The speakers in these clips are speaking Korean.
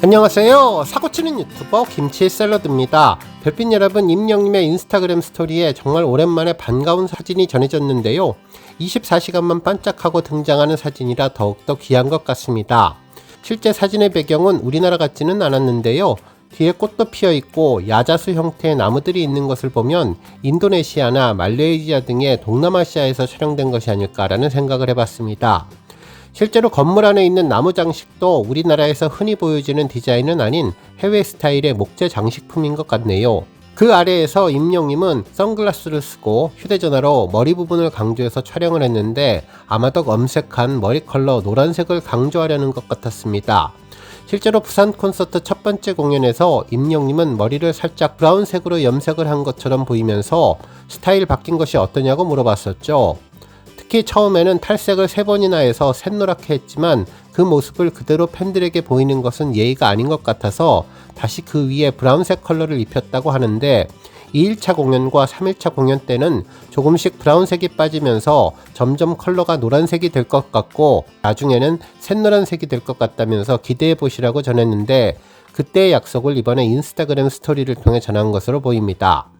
안녕하세요. 사고치는 유튜버 김치 샐러드입니다. 별빛 여러분, 임영님의 인스타그램 스토리에 정말 오랜만에 반가운 사진이 전해졌는데요. 24시간만 반짝하고 등장하는 사진이라 더욱더 귀한 것 같습니다. 실제 사진의 배경은 우리나라 같지는 않았는데요. 뒤에 꽃도 피어 있고 야자수 형태의 나무들이 있는 것을 보면 인도네시아나 말레이시아 등의 동남아시아에서 촬영된 것이 아닐까라는 생각을 해봤습니다. 실제로 건물 안에 있는 나무 장식도 우리나라에서 흔히 보여지는 디자인은 아닌 해외 스타일의 목재 장식품인 것 같네요. 그 아래에서 임영님은 선글라스를 쓰고 휴대전화로 머리 부분을 강조해서 촬영을 했는데 아마도 엄색한 머리 컬러 노란색을 강조하려는 것 같았습니다. 실제로 부산 콘서트 첫 번째 공연에서 임영님은 머리를 살짝 브라운색으로 염색을 한 것처럼 보이면서 스타일 바뀐 것이 어떠냐고 물어봤었죠. 특히 처음에는 탈색을 세 번이나 해서 샛노랗게 했지만 그 모습을 그대로 팬들에게 보이는 것은 예의가 아닌 것 같아서 다시 그 위에 브라운색 컬러를 입혔다고 하는데 2일차 공연과 3일차 공연 때는 조금씩 브라운색이 빠지면서 점점 컬러가 노란색이 될 것 같고 나중에는 샛노란색이 될 것 같다면서 기대해 보시라고 전했는데 그때의 약속을 이번에 인스타그램 스토리를 통해 전한 것으로 보입니다.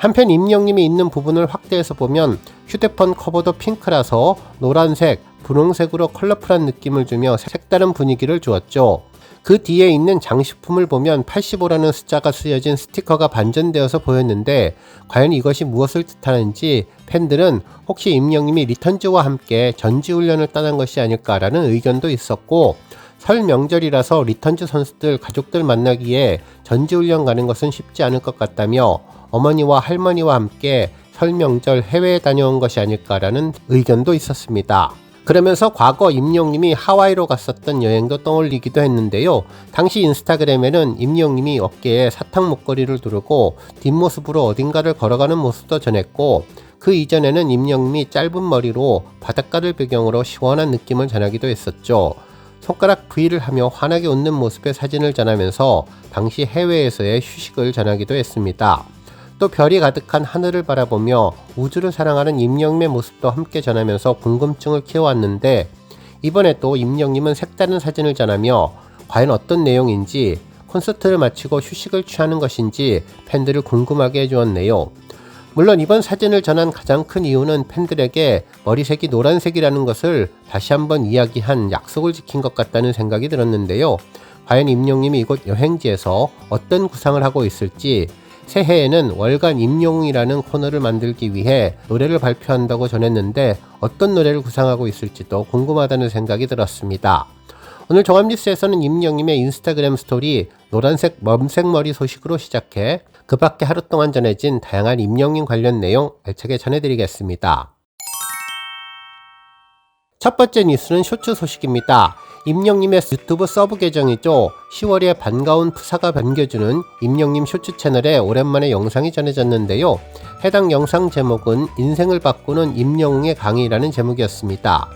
한편 임영님이 있는 부분을 확대해서 보면 휴대폰 커버도 핑크라서 노란색, 분홍색으로 컬러풀한 느낌을 주며 색다른 분위기를 주었죠. 그 뒤에 있는 장식품을 보면 85라는 숫자가 쓰여진 스티커가 반전되어서 보였는데 과연 이것이 무엇을 뜻하는지 팬들은 혹시 임영님이 리턴즈와 함께 전지훈련을 떠난 것이 아닐까라는 의견도 있었고 설 명절이라서 리턴즈 선수들 가족들 만나기에 전지훈련 가는 것은 쉽지 않을 것 같다며 어머니와 할머니와 함께 설 명절 해외에 다녀온 것이 아닐까라는 의견도 있었습니다. 그러면서 과거 임영님이 하와이로 갔었던 여행도 떠올리기도 했는데요. 당시 인스타그램에는 임영님이 어깨에 사탕 목걸이를 두르고 뒷모습으로 어딘가를 걸어가는 모습도 전했고 그 이전에는 임영님이 짧은 머리로 바닷가를 배경으로 시원한 느낌을 전하기도 했었죠. 손가락 V를 하며 환하게 웃는 모습의 사진을 전하면서 당시 해외에서의 휴식을 전하기도 했습니다. 또 별이 가득한 하늘을 바라보며 우주를 사랑하는 임영님의 모습도 함께 전하면서 궁금증을 키워왔는데 이번에 또 임영님은 색다른 사진을 전하며 과연 어떤 내용인지 콘서트를 마치고 휴식을 취하는 것인지 팬들을 궁금하게 해주었네요. 물론 이번 사진을 전한 가장 큰 이유는 팬들에게 머리색이 노란색이라는 것을 다시 한번 이야기한 약속을 지킨 것 같다는 생각이 들었는데요. 과연 임영님이 이곳 여행지에서 어떤 구상을 하고 있을지 새해에는 월간 임용이라는 코너를 만들기 위해 노래를 발표한다고 전했는데 어떤 노래를 구상하고 있을지도 궁금하다는 생각이 들었습니다. 오늘 종합뉴스에서는 임영님의 인스타그램 스토리 노란색 멈색머리 소식으로 시작해 그 밖에 하루 동안 전해진 다양한 임영님 관련 내용 알차게 전해드리겠습니다. 첫 번째 뉴스는 쇼츠 소식입니다. 임영님의 유튜브 서브 계정이죠. 10월에 반가운 푸사가 반겨주는 임영님 쇼츠 채널에 오랜만에 영상이 전해졌는데요. 해당 영상 제목은 인생을 바꾸는 임영웅의 강의라는 제목이었습니다.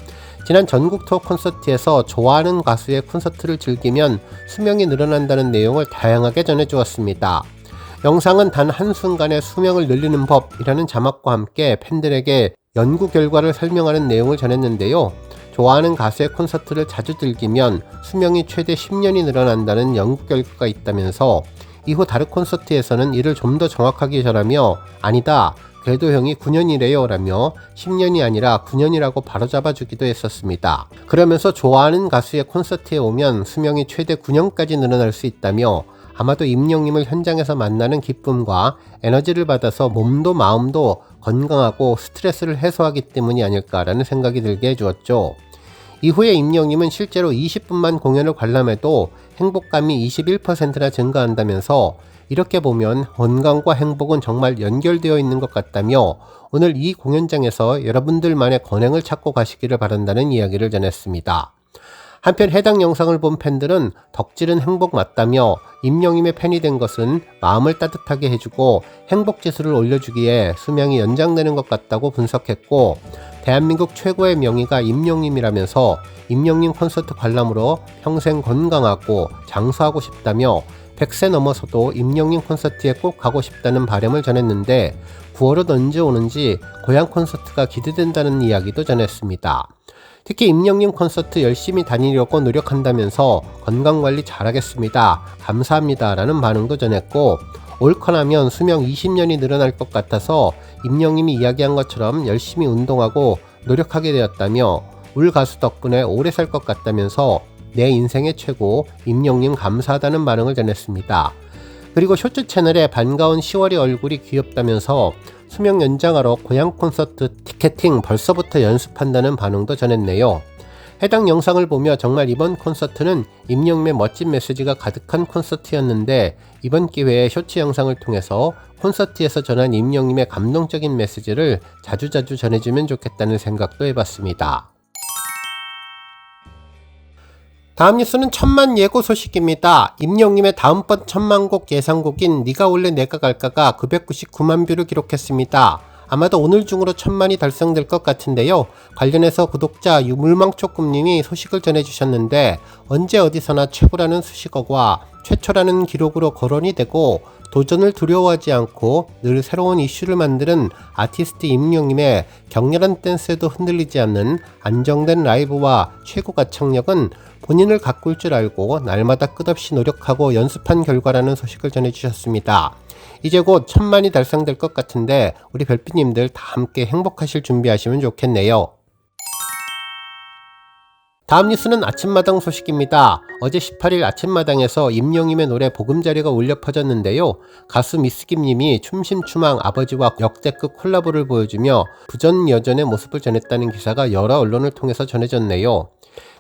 지난 전국 투어 콘서트에서 좋아하는 가수의 콘서트를 즐기면 수명이 늘어난다는 내용을 다양하게 전해주었습니다. 영상은 단 한순간에 수명을 늘리는 법이라는 자막과 함께 팬들에게 연구 결과를 설명하는 내용을 전했는데요. 좋아하는 가수의 콘서트를 자주 즐기면 수명이 최대 10년이 늘어난다는 연구 결과가 있다면서 이후 다른 콘서트에서는 이를 좀 더 정확하게 전하며 아니다 그래도 형이 9년이래요 라며 10년이 아니라 9년이라고 바로잡아주기도 했었습니다. 그러면서 좋아하는 가수의 콘서트에 오면 수명이 최대 9년까지 늘어날 수 있다며 아마도 임영님을 현장에서 만나는 기쁨과 에너지를 받아서 몸도 마음도 건강하고 스트레스를 해소하기 때문이 아닐까라는 생각이 들게 해주었죠. 이후에 임영님은 실제로 20분만 공연을 관람해도 행복감이 21%나 증가한다면서 이렇게 보면 건강과 행복은 정말 연결되어 있는 것 같다며 오늘 이 공연장에서 여러분들만의 건행을 찾고 가시기를 바란다는 이야기를 전했습니다. 한편 해당 영상을 본 팬들은 덕질은 행복 맞다며 임영임의 팬이 된 것은 마음을 따뜻하게 해주고 행복 지수를 올려주기에 수명이 연장되는 것 같다고 분석했고 대한민국 최고의 명의가 임영임이라면서 임영임 콘서트 관람으로 평생 건강하고 장수하고 싶다며 100세 넘어서도 임영임 콘서트에 꼭 가고 싶다는 바람을 전했는데 9월은 언제 오는지 고향 콘서트가 기대된다는 이야기도 전했습니다. 특히 임영님 콘서트 열심히 다니려고 노력한다면서 건강관리 잘하겠습니다. 감사합니다. 라는 반응도 전했고 옳거나면 수명 20년이 늘어날 것 같아서 임영님이 이야기한 것처럼 열심히 운동하고 노력하게 되었다며 울 가수 덕분에 오래 살 것 같다면서 내 인생의 최고 임영님 감사하다는 반응을 전했습니다. 그리고 쇼츠 채널에 반가운 10월의 얼굴이 귀엽다면서 수명 연장하러 고향 콘서트 티켓팅 벌써부터 연습한다는 반응도 전했네요. 해당 영상을 보며 정말 이번 콘서트는 임영매의 멋진 메시지가 가득한 콘서트였는데 이번 기회에 쇼츠 영상을 통해서 콘서트에서 전한 임영님의 감동적인 메시지를 자주자주 전해주면 좋겠다는 생각도 해봤습니다. 다음 뉴스는 천만 예고 소식입니다. 임영님의 다음번 천만곡 예상곡인 니가 올래 내가 갈까가 999만 뷰를 기록했습니다. 아마도 오늘 중으로 천만이 달성될 것 같은데요. 관련해서 구독자 유물망초꿈님이 소식을 전해주셨는데 언제 어디서나 최고라는 수식어와 최초라는 기록으로 거론이 되고 도전을 두려워하지 않고 늘 새로운 이슈를 만드는 아티스트 임영님의 격렬한 댄스에도 흔들리지 않는 안정된 라이브와 최고 가창력은 본인을 가꿀 줄 알고 날마다 끝없이 노력하고 연습한 결과라는 소식을 전해주셨습니다. 이제 곧 천만이 달성될 것 같은데 우리 별빛님들 다 함께 행복하실 준비하시면 좋겠네요. 다음 뉴스는 아침마당 소식입니다. 어제 18일 아침마당에서 임영임의 노래 보금자리가 울려 퍼졌는데요. 가수 미스김님이 춤심추망 아버지와 역대급 콜라보를 보여주며 부전여전의 모습을 전했다는 기사가 여러 언론을 통해서 전해졌네요.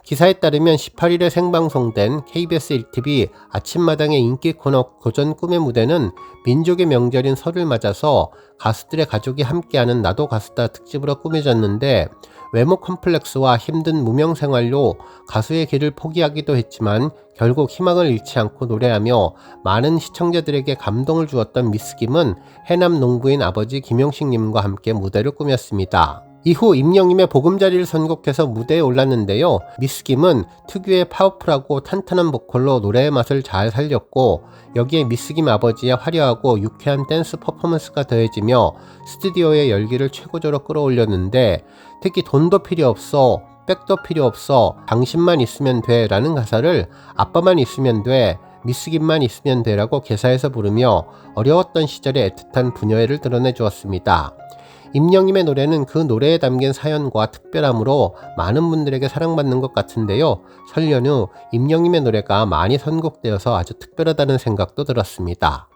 기사에 따르면 18일에 생방송된 KBS 1TV 아침마당의 인기 코너 고전 꿈의 무대는 민족의 명절인 설을 맞아서 가수들의 가족이 함께하는 나도 가수다 특집으로 꾸며졌는데 외모 컴플렉스와 힘든 무명 생활로 가수의 길을 포기하기도 했지만 결국 희망을 잃지 않고 노래하며 많은 시청자들에게 감동을 주었던 미스 김은 해남 농부인 아버지 김용식님과 함께 무대를 꾸몄습니다. 이후 임영임의 보금자리를 선곡해서 무대에 올랐는데요. 미스 김은 특유의 파워풀하고 탄탄한 보컬로 노래의 맛을 잘 살렸고 여기에 미스 김 아버지의 화려하고 유쾌한 댄스 퍼포먼스가 더해지며 스튜디오의 열기를 최고조로 끌어올렸는데 특히 돈도 필요 없어 백도 필요 없어 당신만 있으면 돼 라는 가사를 아빠만 있으면 돼 미스김만 있으면 돼라고 개사해서 부르며 어려웠던 시절의 애틋한 분여애를 드러내 주었습니다. 임영님의 노래는 그 노래에 담긴 사연과 특별함으로 많은 분들에게 사랑받는 것 같은데요. 설 연휴 임영님의 노래가 많이 선곡되어서 아주 특별하다는 생각도 들었습니다.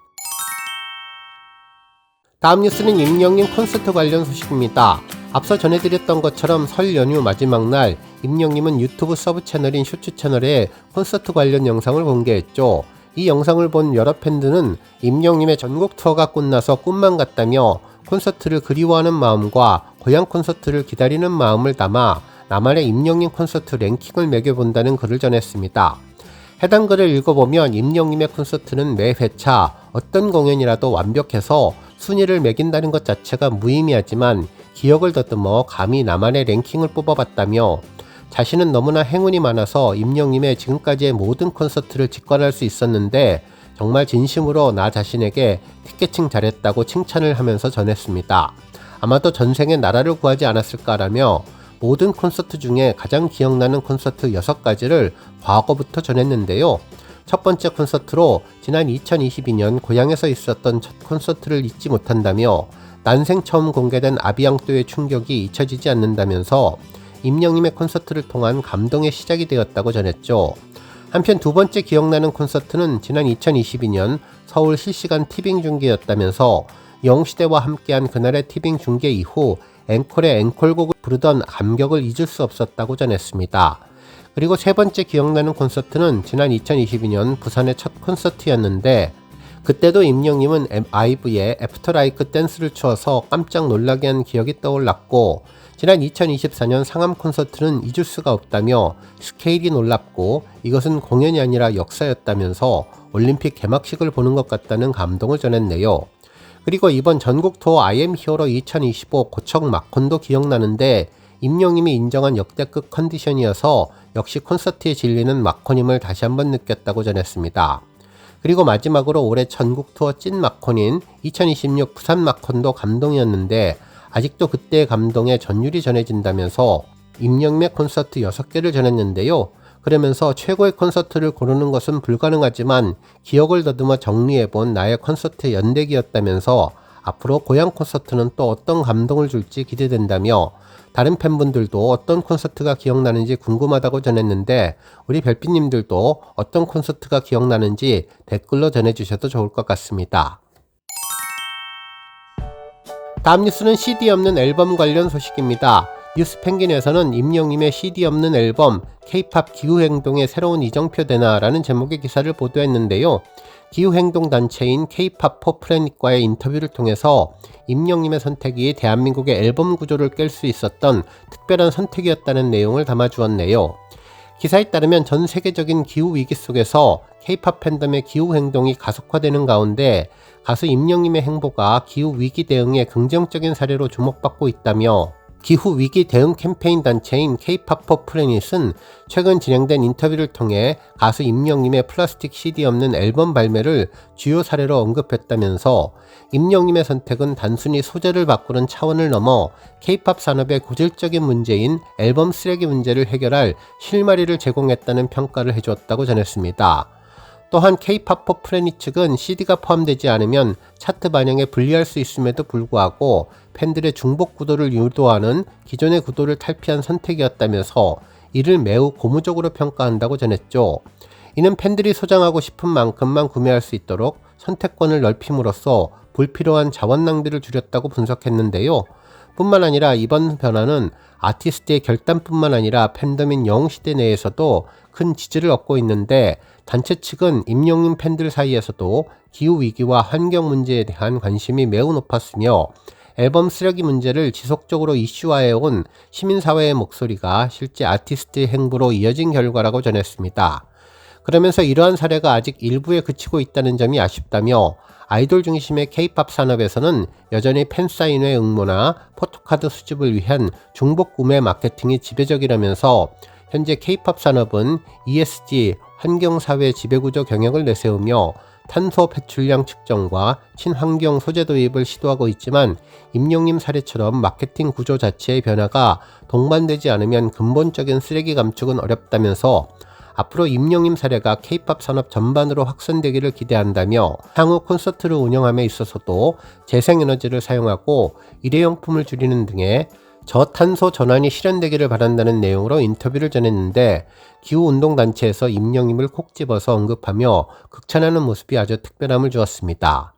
다음 뉴스는 임영님 콘서트 관련 소식입니다. 앞서 전해드렸던 것처럼 설 연휴 마지막 날 임영님은 유튜브 서브 채널인 쇼츠 채널에 콘서트 관련 영상을 공개했죠. 이 영상을 본 여러 팬들은 임영님의 전국 투어가 끝나서 꿈만 같다며 콘서트를 그리워하는 마음과 고향 콘서트를 기다리는 마음을 담아 나만의 임영님 콘서트 랭킹을 매겨본다는 글을 전했습니다. 해당 글을 읽어보면 임영님의 콘서트는 매 회차 어떤 공연이라도 완벽해서 순위를 매긴다는 것 자체가 무의미하지만 기억을 더듬어 감히 나만의 랭킹을 뽑아봤다며 자신은 너무나 행운이 많아서 임영님의 지금까지의 모든 콘서트를 직관할 수 있었는데 정말 진심으로 나 자신에게 티켓팅 잘했다고 칭찬을 하면서 전했습니다. 아마도 전생에 나라를 구하지 않았을까라며 모든 콘서트 중에 가장 기억나는 콘서트 6가지를 과거부터 전했는데요. 첫 번째 콘서트로 지난 2022년 고향에서 있었던 첫 콘서트를 잊지 못한다며 난생 처음 공개된 아비앙도의 충격이 잊혀지지 않는다면서 임영님의 콘서트를 통한 감동의 시작이 되었다고 전했죠. 한편 두 번째 기억나는 콘서트는 지난 2022년 서울 실시간 티빙 중계였다면서 영시대와 함께한 그날의 티빙 중계 이후 앵콜의 앵콜곡을 부르던 감격을 잊을 수 없었다고 전했습니다. 그리고 세 번째 기억나는 콘서트는 지난 2022년 부산의 첫 콘서트였는데 그때도 임영님은 아이브의 애프터라이크 댄스를 추어서 깜짝 놀라게 한 기억이 떠올랐고 지난 2024년 상암 콘서트는 잊을 수가 없다며 스케일이 놀랍고 이것은 공연이 아니라 역사였다면서 올림픽 개막식을 보는 것 같다는 감동을 전했네요. 그리고 이번 전국 투어 IM 히어로 2025 고척 마콘도 기억나는데 임영님이 인정한 역대급 컨디션이어서 역시 콘서트에 질리는 마콘임을 다시 한번 느꼈다고 전했습니다. 그리고 마지막으로 올해 전국 투어 찐 마콘인 2026 부산 마콘도 감동이었는데 아직도 그때의 감동에 전율이 전해진다면서 임영임의 콘서트 6개를 전했는데요. 그러면서 최고의 콘서트를 고르는 것은 불가능하지만 기억을 더듬어 정리해본 나의 콘서트 연대기였다면서 앞으로 고향 콘서트는 또 어떤 감동을 줄지 기대된다며 다른 팬분들도 어떤 콘서트가 기억나는지 궁금하다고 전했는데 우리 별빛님들도 어떤 콘서트가 기억나는지 댓글로 전해주셔도 좋을 것 같습니다. 다음 뉴스는 CD 없는 앨범 관련 소식입니다. 뉴스 펭귄에서는 임영님의 CD 없는 앨범 K-팝 기후행동의 새로운 이정표 되나라는 제목의 기사를 보도했는데요. 기후행동 단체인 K-팝 포프레닛과의 인터뷰를 통해서 임영님의 선택이 대한민국의 앨범 구조를 깰 수 있었던 특별한 선택이었다는 내용을 담아주었네요. 기사에 따르면 전 세계적인 기후 위기 속에서 K-팝 팬덤의 기후 행동이 가속화되는 가운데 가수 임영님의 행보가 기후 위기 대응의 긍정적인 사례로 주목받고 있다며 기후 위기 대응 캠페인 단체인 K-팝퍼 플래닛은 최근 진행된 인터뷰를 통해 가수 임영님의 플라스틱 CD 없는 앨범 발매를 주요 사례로 언급했다면서 임영님의 선택은 단순히 소재를 바꾸는 차원을 넘어 K-팝 산업의 고질적인 문제인 앨범 쓰레기 문제를 해결할 실마리를 제공했다는 평가를 해주었다고 전했습니다. 또한 K-팝퍼 프레니 측은 CD가 포함되지 않으면 차트 반영에 불리할 수 있음에도 불구하고 팬들의 중복 구도를 유도하는 기존의 구도를 탈피한 선택이었다면서 이를 매우 고무적으로 평가한다고 전했죠. 이는 팬들이 소장하고 싶은 만큼만 구매할 수 있도록 선택권을 넓힘으로써 불필요한 자원 낭비를 줄였다고 분석했는데요. 뿐만 아니라 이번 변화는 아티스트의 결단뿐만 아니라 팬덤인 영웅 시대 내에서도 큰 지지를 얻고 있는데 단체 측은 임영웅 팬들 사이에서도 기후 위기와 환경 문제에 대한 관심이 매우 높았으며 앨범 쓰레기 문제를 지속적으로 이슈화해온 시민사회의 목소리가 실제 아티스트의 행보로 이어진 결과라고 전했습니다. 그러면서 이러한 사례가 아직 일부에 그치고 있다는 점이 아쉽다며 아이돌 중심의 케이팝 산업에서는 여전히 팬사인회 응모나 포토카드 수집을 위한 중복 구매 마케팅이 지배적이라면서 현재 케이팝 산업은 ESG 환경사회 지배구조 경영을 내세우며 탄소 배출량 측정과 친환경 소재 도입을 시도하고 있지만 임용님 사례처럼 마케팅 구조 자체의 변화가 동반되지 않으면 근본적인 쓰레기 감축은 어렵다면서 앞으로 임용임 사례가 케이팝 산업 전반으로 확산되기를 기대한다며 향후 콘서트를 운영함에 있어서도 재생에너지를 사용하고 일회용품을 줄이는 등의 저탄소 전환이 실현되기를 바란다는 내용으로 인터뷰를 전했는데 기후운동단체에서 임영임을 콕 집어서 언급하며 극찬하는 모습이 아주 특별함을 주었습니다.